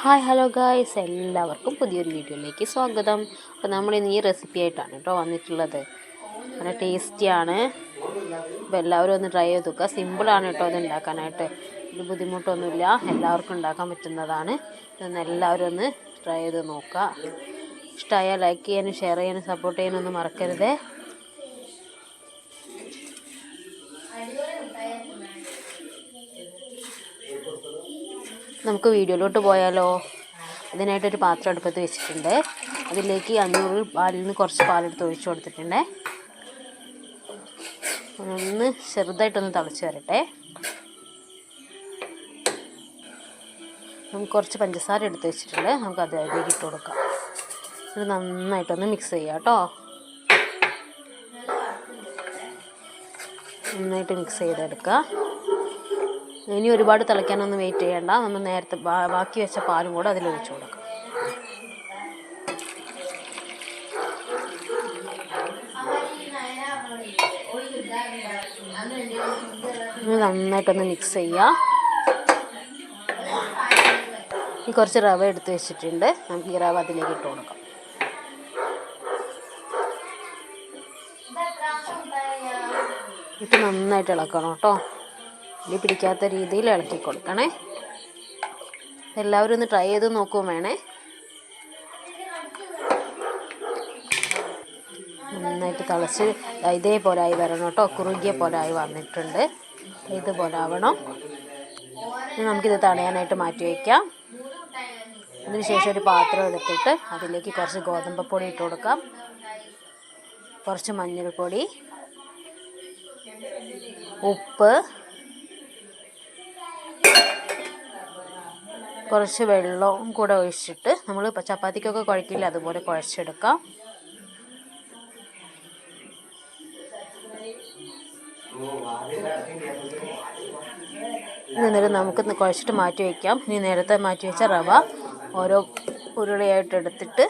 Hi hello guys എല്ലാവർക്കും പുതിയൊരു വീഡിയോയിലേക്ക് സ്വാഗതം. അപ്പോൾ നമ്മൾ ഇന്ന് ഈ റെസിപ്പി ആയിട്ടാണ് കേട്ടോ വന്നിട്ടുള്ളത്. നല്ല ടേസ്റ്റിയാണ് അപ്പോൾ എല്ലാവരും ഒന്ന് ട്രൈ ചെയ്ത് നോക്കുക. സിമ്പിളാണ് കേട്ടോ ഇത് ഉണ്ടാക്കാനായിട്ട്. ഒരു ബുദ്ധിമുട്ടൊന്നുമില്ല. എല്ലാവർക്കും ഉണ്ടാക്കാൻ പറ്റുന്നതാണ്. ഇതൊന്ന് എല്ലാവരും ഒന്ന് ട്രൈ ചെയ്ത് നോക്കുക. ഇഷ്ടമായ ലൈക്ക് ചെയ്യാനും ഷെയർ ചെയ്യാനും സപ്പോർട്ട് ചെയ്യാനൊന്നും മറക്കരുത്. നമുക്ക് വീഡിയോയിലോട്ട് പോയാലോ? അതിനായിട്ടൊരു പാത്രം അടുപ്പത്ത് വെച്ചിട്ടുണ്ട്. അതിലേക്ക് അഞ്ഞൂറ് പാലിൽ നിന്ന് കുറച്ച് പാലെടുത്ത് ഒഴിച്ചു കൊടുത്തിട്ടുണ്ട്. ഒന്ന് ചെറുതായിട്ടൊന്ന് തിളച്ച് വരട്ടെ. നമുക്ക് കുറച്ച് പഞ്ചസാര എടുത്ത് വെച്ചിട്ടുണ്ട്. നമുക്ക് അത് അതിലേക്ക് ഇട്ട് കൊടുക്കാം. ഇത് നന്നായിട്ടൊന്ന് മിക്സ് ചെയ്യാം കേട്ടോ. നന്നായിട്ട് മിക്സ് ചെയ്തെടുക്കുക ഇനി ഒരുപാട് തിളയ്ക്കാനൊന്നും വെയിറ്റ് ചെയ്യണ്ട. നമ്മൾ നേരത്തെ ബാക്കി വെച്ച പാലും കൂടെ അതിൽ ഒഴിച്ചു കൊടുക്കാം. നന്നായിട്ടൊന്ന് മിക്സ് ചെയ്യുക ഈ കുറച്ച് റവ എടുത്ത് വെച്ചിട്ടുണ്ട്. നമുക്ക് ഈ റവ അതിലേക്ക് ഇട്ട് കൊടുക്കാം. ഇത് നന്നായിട്ട് ഇളക്കണം കേട്ടോ. ഇനി പിടിക്കാത്ത രീതിയിൽ ഇളക്കി കൊടുക്കണേ. എല്ലാവരും ഒന്ന് ട്രൈ ചെയ്ത് നോക്കുകയും വേണേ. നന്നായിട്ട് തിളച്ച് ഇതേപോലെ ആയി വരണം കേട്ടോ. കുറുകിയ പോലെ ആയി വന്നിട്ടുണ്ട്. ഇതുപോലെ ആവണം. ഇനി നമുക്കിത് തണയാനായിട്ട് മാറ്റി വയ്ക്കാം അതിനുശേഷം ഒരു പാത്രം എടുത്തിട്ട് അതിലേക്ക് കുറച്ച് ഗോതമ്പ് പൊടി ഇട്ട് കൊടുക്കാം. കുറച്ച് മഞ്ഞൾപ്പൊടി ഉപ്പ് കുറച്ച് വെള്ളവും കൂടെ ഒഴിച്ചിട്ട് നമ്മൾ ചപ്പാത്തിക്കൊക്കെ കുഴക്കില്ല അതുപോലെ കുഴച്ചെടുക്കാം. എന്നിട്ട് നമുക്ക് കുഴച്ചിട്ട് മാറ്റി വയ്ക്കാം ഇനി നേരത്തെ മാറ്റി വെച്ച റവ ഓരോ ഉരുളയായിട്ട് എടുത്തിട്ട്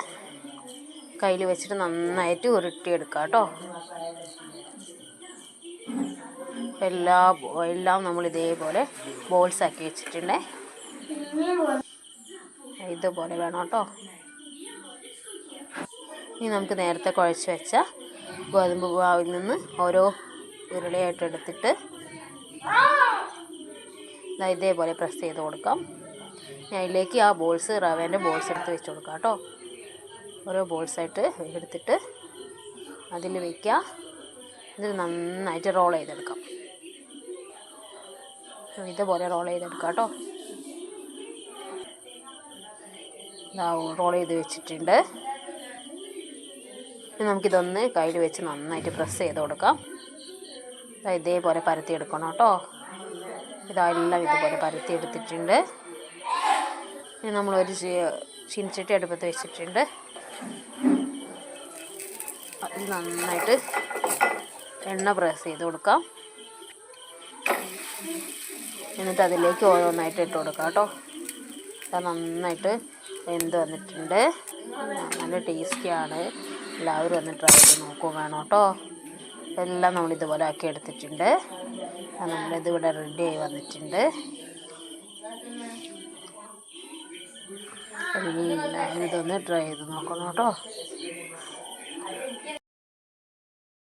കയ്യിൽ വെച്ചിട്ട് നന്നായിട്ട് ഉരുട്ടിയെടുക്കാം കേട്ടോ. എല്ലാ എല്ലാം നമ്മൾ ഇതേപോലെ ബോൾസ് ആക്കി വെച്ചിട്ടുണ്ടേ. ഇതുപോലെ വേണം കേട്ടോ. ഇനി നമുക്ക് നേരത്തെ കുഴച്ച് വെച്ച ഗോതമ്പ് മാവിൽ നിന്ന് ഓരോ ഉരുളയായിട്ട് എടുത്തിട്ട് ഇതേപോലെ പ്രസ് ചെയ്ത് കൊടുക്കാം. അതിലേക്ക് ആ ബോൾസ് റവേന്റെ ബോൾസ് എടുത്ത് വെച്ച് കൊടുക്കാം കേട്ടോ. ഓരോ ബോൾസായിട്ട് എടുത്തിട്ട് അതിൽ വയ്ക്കുക എന്നിട്ട് നന്നായിട്ട് റോൾ ചെയ്തെടുക്കാം. ഇതുപോലെ റോൾ ചെയ്തെടുക്കാം കേട്ടോ. റോൾ ചെയ്ത് വെച്ചിട്ടുണ്ട്. ഇനി നമുക്കിതൊന്ന് കയ്യിൽ വെച്ച് നന്നായിട്ട് പ്രസ് ചെയ്ത് കൊടുക്കാം. ഇതേപോലെ പരത്തി എടുക്കണം കേട്ടോ. ഇതെല്ലാം ഇതുപോലെ പരത്തി എടുത്തിട്ടുണ്ട്. ഇനി നമ്മളൊരു ചീനച്ചട്ടി അടുപ്പത്ത് വെച്ചിട്ടുണ്ട്. അതിൽ നന്നായിട്ട് എണ്ണ പ്രസ് ചെയ്ത് കൊടുക്കാം. എന്നിട്ട് അതിലേക്ക് ഓരോന്നായിട്ട് ഇട്ട് കൊടുക്കാം കേട്ടോ. അത് നന്നായിട്ട് വെന്ത് വന്നിട്ടുണ്ട്. നല്ല ടേസ്റ്റിയാണ് എല്ലാവരും ഒന്ന് ട്രൈ ചെയ്ത് നോക്കുക വേണം കേട്ടോ എല്ലാം നമ്മൾ ഇതുപോലെ ആക്കി എടുത്തിട്ടുണ്ട്. നമ്മളിത് ഇവിടെ റെഡി ആയി വന്നിട്ടുണ്ട്. ഇനി ഇതൊന്ന് ട്രൈ ചെയ്ത് നോക്കണം കേട്ടോ